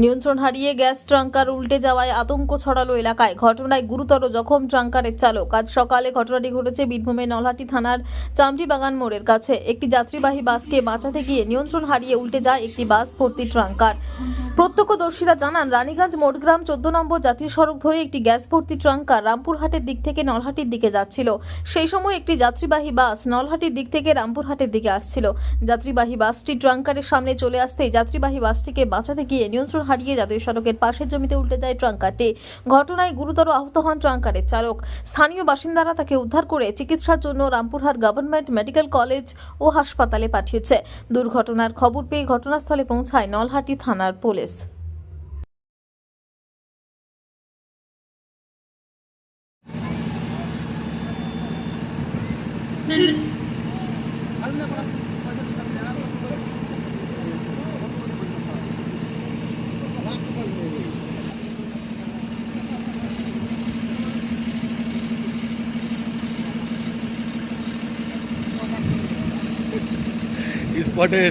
নিয়ন্ত্রণ হারিয়ে গ্যাস ট্রাঙ্কার উল্টে যাওয়ায় আতঙ্ক ছড়ালো এলাকায়। ঘটনায় গুরুতর জখম ট্রাঙ্কারের চালক। আজ সকালে ঘটনাটি ঘটেছে বীরভূমের নলহাটি থানার চামটি বাগান মোড়ের কাছে। একটি যাত্রীবাহী বাসকে বাঁচাতে গিয়ে নিয়ন্ত্রণ হারিয়ে উল্টে যায় একটি বাস ভর্তি ট্রাঙ্কার। প্রত্যক্ষদর্শীরা জানান, রানীগঞ্জ মোটগ্রাম চোদ্দ নম্বর জাতীয় সড়ক ধরে একটি গ্যাস ভর্তি ট্রাঙ্কার রামপুরহাটের দিক থেকে নলহাটির দিকে যাচ্ছিল। সেই সময় একটি যাত্রীবাহী বাস নলহাটির দিক থেকে রামপুরহাটের দিকে আসছিল। যাত্রীবাহী বাসটি ট্রাঙ্কারের সামনে চলে আসতেই যাত্রীবাহী বাসটিকে বাঁচাতে গিয়ে নিয়ন্ত্রণ হারিয়ে জাতীয় সড়কের পাশের জমিতে উল্টে যায় ট্রাঙ্কারটি। ঘটনায় গুরুতর আহত হন ট্রাঙ্কারের চালক। স্থানীয় বাসিন্দারা তাকে উদ্ধার করে চিকিৎসার জন্য রামপুরহাট গভর্নমেন্ট মেডিকেল কলেজ ও হাসপাতালে পাঠিয়েছে। দুর্ঘটনার খবর পেয়ে ঘটনাস্থলে পৌঁছায় নলহাটি থানার পুলিশ। this. इस पटे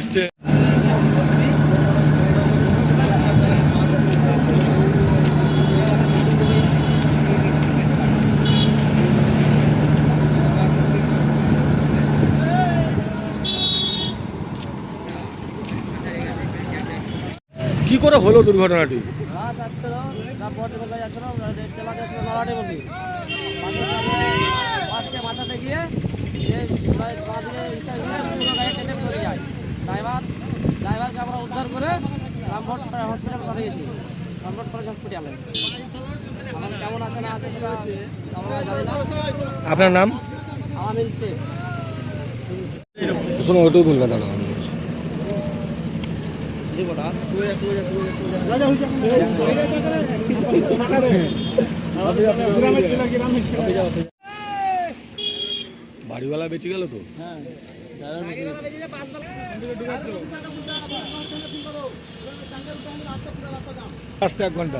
কি করে হলো দুর্ঘটনাটি? বাঁচাতে গিয়ে ড্রাইভার ড্রাইভারকে আমরা উদ্ধার করে রামভট হসপিটাল পাঠিয়েছি। রামভট কলেজ হসপিটালে কেমন আছে না আছে সেটা আপনার নাম? আমিন শেখ শোনো ওটাও বলবে দাদা বাড়িওয়ালা বেঁচে গেল তো? আসতে এক ঘণ্টা।